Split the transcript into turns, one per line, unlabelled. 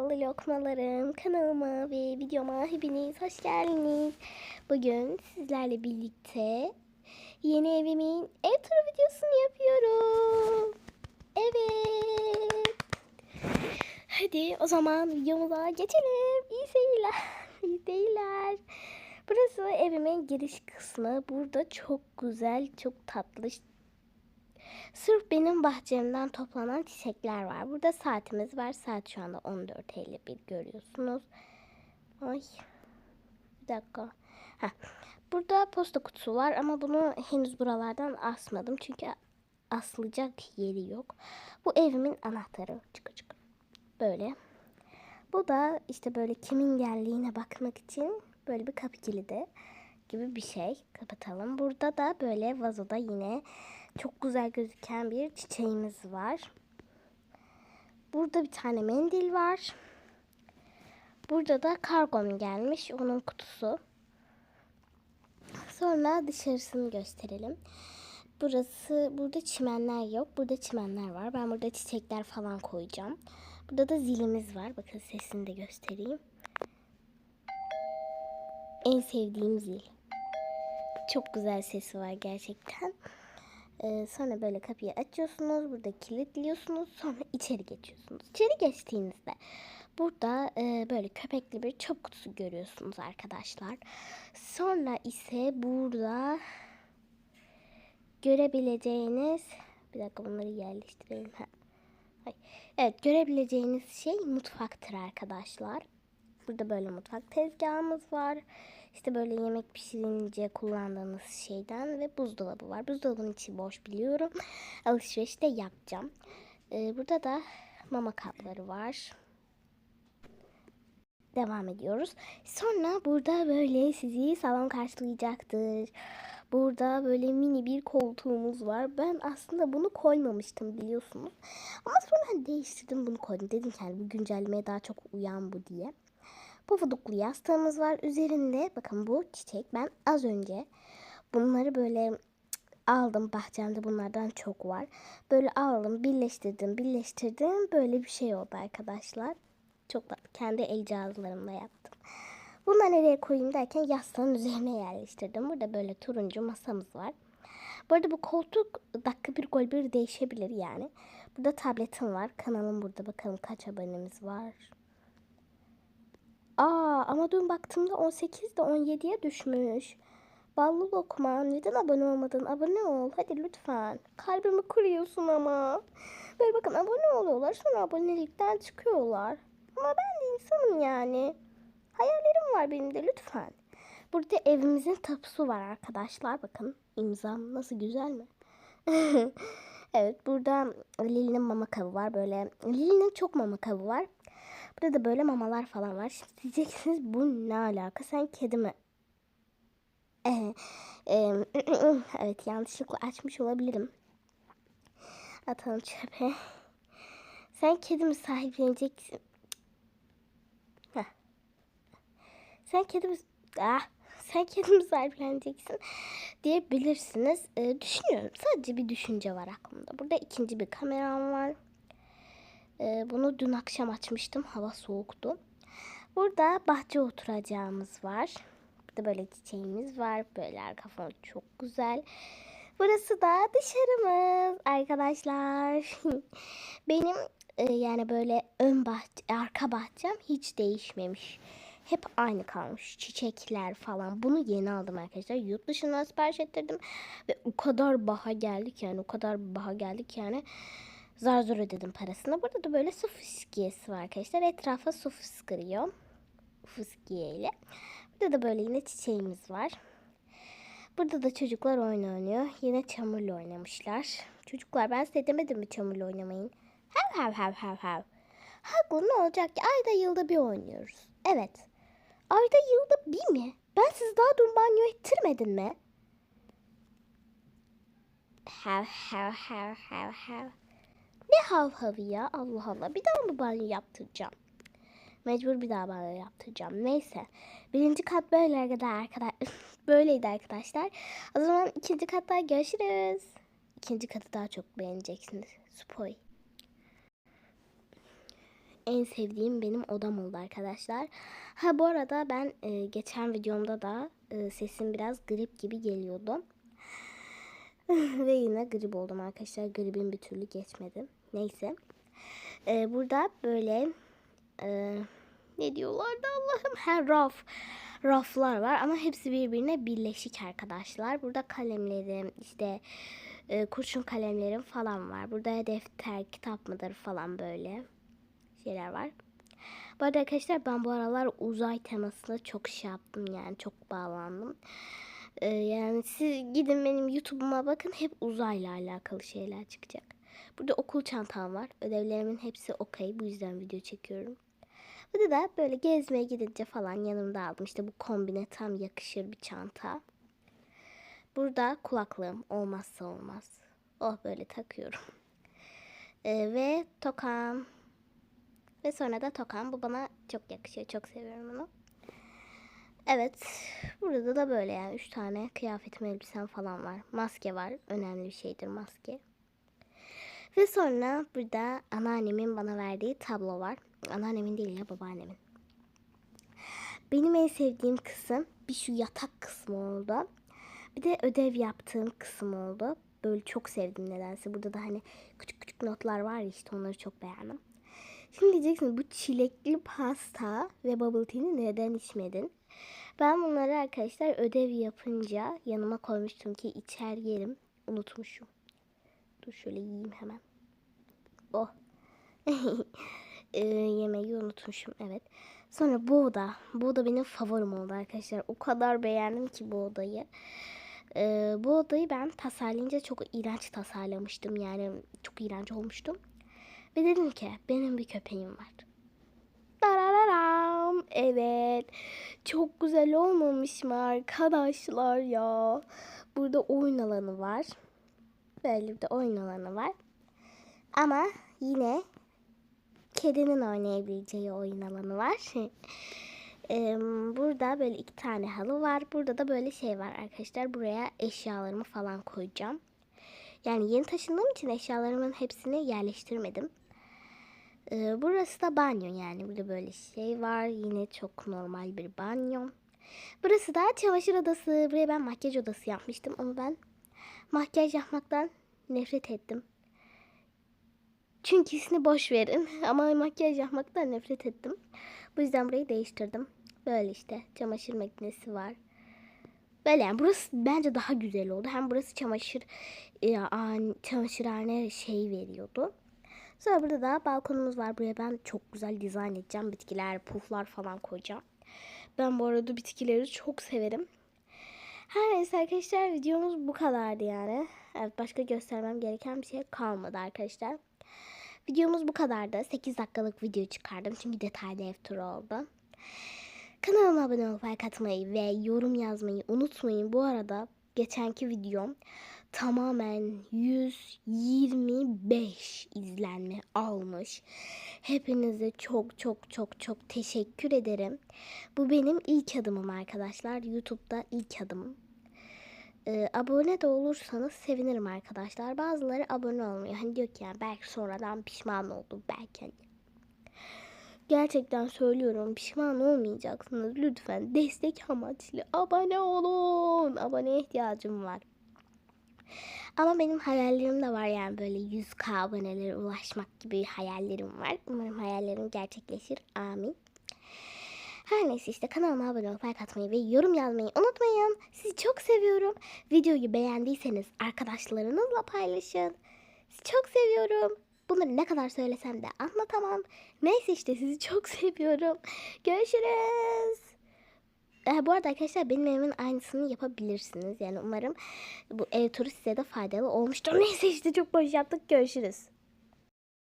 ballı lokmalarım. Kanalıma ve videoma hepiniz hoş geldiniz. Bugün sizlerle birlikte yeni evimin ev turu videosunu yapıyorum. Evet. Hadi o zaman videomuza geçelim. İyi seyirler. İyi seyirler. Burası evimin giriş kısmı. Burada çok güzel, çok tatlı Sırf benim bahçemden toplanan çiçekler var. Burada saatimiz var. Saat şu anda 14.51 görüyorsunuz. Ay. Bir dakika. Heh. Burada posta kutusu var ama bunu henüz buralardan asmadım. Çünkü asılacak yeri yok. Bu evimin anahtarı. Çıkı çıkı. Böyle. Bu da işte böyle kimin geldiğine bakmak için böyle bir kapı kilidi gibi bir şey. Kapatalım. Burada da böyle vazoda yine çok güzel gözüken bir çiçeğimiz var. Burada bir tane mendil var. Burada da kargom gelmiş. Onun kutusu. Sonra dışarısını gösterelim. Burası, burada çimenler yok. Burada çimenler var. Ben burada çiçekler falan koyacağım. Burada da zilimiz var. Bakın sesini de göstereyim. En sevdiğim zil. Çok güzel sesi var gerçekten. Ee, sonra böyle kapıyı açıyorsunuz. Burada kilitliyorsunuz. Sonra içeri geçiyorsunuz. İçeri geçtiğinizde burada e, böyle köpekli bir çöp kutusu görüyorsunuz arkadaşlar. Sonra ise burada görebileceğiniz bir dakika bunları yerleştirelim. Ha. Evet görebileceğiniz şey mutfaktır arkadaşlar. Burada böyle mutfak tezgahımız var. İşte böyle yemek pişirince kullandığınız şeyden ve buzdolabı var. Buzdolabının içi boş biliyorum. Alışveriş de yapacağım. Ee, burada da mama kapları var. Devam ediyoruz. Sonra burada böyle sizi salon karşılayacaktır. Burada böyle mini bir koltuğumuz var. Ben aslında bunu koymamıştım biliyorsunuz. Ama sonra değiştirdim bunu koydum. Dedim ki yani bu güncellemeye daha çok uyan bu diye pofuduklu yastığımız var. Üzerinde bakın bu çiçek. Ben az önce bunları böyle aldım. Bahçemde bunlardan çok var. Böyle aldım, birleştirdim, birleştirdim. Böyle bir şey oldu arkadaşlar. Çok da kendi el cihazlarımla yaptım. Bunları nereye koyayım derken yastığın üzerine yerleştirdim. Burada böyle turuncu masamız var. Bu arada bu koltuk dakika bir gol bir değişebilir yani. Burada tabletim var. Kanalım burada. Bakalım kaç abonemiz var. Aa ama dün baktığımda 18 de 17'ye düşmüş. Ballı lokma neden abone olmadın? Abone ol hadi lütfen. Kalbimi kırıyorsun ama. Böyle bakın abone oluyorlar sonra abonelikten çıkıyorlar. Ama ben de insanım yani. Hayallerim var benim de lütfen. Burada evimizin tapusu var arkadaşlar. Bakın imzam nasıl güzel mi? evet burada Lili'nin mama kabı var. Böyle Lili'nin çok mama kabı var. Burada da böyle mamalar falan var. Şimdi diyeceksiniz bu ne alaka? Sen kedi mi? Ee, e, evet yanlışlıkla açmış olabilirim. Atalım çöpe. Sen kedi mi sahipleneceksin? Sen kedi mi... Ah, sen kedi sahipleneceksin diyebilirsiniz. Ee, düşünüyorum. Sadece bir düşünce var aklımda. Burada ikinci bir kameram var. Ee, bunu dün akşam açmıştım. Hava soğuktu. Burada bahçe oturacağımız var. Burada böyle çiçeğimiz var. Böyle arka fon çok güzel. Burası da dışarımız arkadaşlar. Benim e, yani böyle ön bahçe, arka bahçem hiç değişmemiş. Hep aynı kalmış. Çiçekler falan. Bunu yeni aldım arkadaşlar. Yurt dışından sipariş ettirdim. Ve o kadar baha geldik yani. O kadar baha geldik yani. Zar zor ödedim parasını. Burada da böyle su fıskiyesi var arkadaşlar. Etrafa su fıskırıyor. Fıskiye ile. Burada da böyle yine çiçeğimiz var. Burada da çocuklar oyun oynuyor. Yine çamurla oynamışlar. Çocuklar ben size demedim mi çamurla oynamayın? Hav hav hav hav hav. Haklı ne olacak ki ayda yılda bir oynuyoruz. Evet. Ayda yılda bir mi? Ben sizi daha dün banyo ettirmedim mi? Hav hav hav hav hav. Ne hav havı ya Allah Allah. Bir daha mı banyo yaptıracağım? Mecbur bir daha banyo yaptıracağım. Neyse. Birinci kat böyle kadar arkadaşlar. Böyleydi arkadaşlar. O zaman ikinci katta görüşürüz. İkinci katı daha çok beğeneceksiniz. Spoy. en sevdiğim benim odam oldu arkadaşlar. Ha bu arada ben e, geçen videomda da e, sesim biraz grip gibi geliyordu. Ve yine grip oldum arkadaşlar. Gribim bir türlü geçmedi. Neyse. E, burada böyle e, ne diyorlardı Allah'ım? Her raf raflar var ama hepsi birbirine birleşik arkadaşlar. Burada kalemlerim işte e, kurşun kalemlerim falan var. Burada defter, kitap mıdır falan böyle şeyler var. Bu arada arkadaşlar ben bu aralar uzay temasına çok şey yaptım yani çok bağlandım. Ee, yani siz gidin benim YouTube'uma bakın hep uzayla alakalı şeyler çıkacak. Burada okul çantam var. Ödevlerimin hepsi okey. Bu yüzden video çekiyorum. Burada da böyle gezmeye gidince falan yanımda aldım. İşte bu kombine tam yakışır bir çanta. Burada kulaklığım olmazsa olmaz. Oh böyle takıyorum. Ee, ve tokam. Ve sonra da tokam. Bu bana çok yakışıyor. Çok seviyorum onu. Evet. Burada da böyle yani. Üç tane kıyafetim, elbisem falan var. Maske var. Önemli bir şeydir maske. Ve sonra burada anneannemin bana verdiği tablo var. Anneannemin değil ya babaannemin. Benim en sevdiğim kısım bir şu yatak kısmı oldu. Bir de ödev yaptığım kısım oldu. Böyle çok sevdim nedense. Burada da hani küçük küçük notlar var ya işte onları çok beğendim. Şimdi diyeceksiniz bu çilekli pasta ve bubble tea'ni neden içmedin? Ben bunları arkadaşlar ödev yapınca yanıma koymuştum ki içer yerim. Unutmuşum. Dur şöyle yiyeyim hemen. Oh. ee, yemeği unutmuşum evet. Sonra bu oda. Bu oda benim favorim oldu arkadaşlar. O kadar beğendim ki bu odayı. Ee, bu odayı ben tasarlayınca çok iğrenç tasarlamıştım. Yani çok iğrenç olmuştum. Ve dedim ki benim bir köpeğim var. Darararam. Evet. Çok güzel olmamış mı arkadaşlar ya? Burada oyun alanı var. Böyle bir de oyun alanı var. Ama yine kedinin oynayabileceği oyun alanı var. Burada böyle iki tane halı var. Burada da böyle şey var arkadaşlar. Buraya eşyalarımı falan koyacağım. Yani yeni taşındığım için eşyalarımın hepsini yerleştirmedim. Ee, burası da banyo yani. Burada böyle şey var. Yine çok normal bir banyo. Burası da çamaşır odası. Buraya ben makyaj odası yapmıştım ama ben makyaj yapmaktan nefret ettim. Çünkü isini boş verin. Ama makyaj yapmaktan nefret ettim. Bu yüzden burayı değiştirdim. Böyle işte çamaşır makinesi var. Böyle yani burası bence daha güzel oldu. Hem burası çamaşır e, an, çamaşırhane şey veriyordu. Sonra burada da balkonumuz var. Buraya ben çok güzel dizayn edeceğim. Bitkiler, puflar falan koyacağım. Ben bu arada bitkileri çok severim. Her neyse arkadaşlar videomuz bu kadardı yani. Evet başka göstermem gereken bir şey kalmadı arkadaşlar. Videomuz bu kadardı. 8 dakikalık video çıkardım. Çünkü detaylı ev turu oldu. Kanalıma abone olup like ve yorum yazmayı unutmayın. Bu arada geçenki videom tamamen 125 izlenme almış. Hepinize çok çok çok çok teşekkür ederim. Bu benim ilk adımım arkadaşlar. YouTube'da ilk adımım. Ee, abone de olursanız sevinirim arkadaşlar. Bazıları abone olmuyor. Hani diyor ki yani belki sonradan pişman oldu belki hani. Gerçekten söylüyorum pişman olmayacaksınız. Lütfen destek amaçlı abone olun. Aboneye ihtiyacım var. Ama benim hayallerim de var yani böyle 100k abonelere ulaşmak gibi hayallerim var. Umarım hayallerim gerçekleşir. Amin. Her neyse işte kanalıma abone olup like atmayı ve yorum yazmayı unutmayın. Sizi çok seviyorum. Videoyu beğendiyseniz arkadaşlarınızla paylaşın. Sizi çok seviyorum. Bunları ne kadar söylesem de anlatamam. Neyse işte sizi çok seviyorum. Görüşürüz. Ee, bu arada arkadaşlar benim evimin aynısını yapabilirsiniz. Yani umarım bu ev turu size de faydalı olmuştur. Neyse işte çok boş yaptık. Görüşürüz.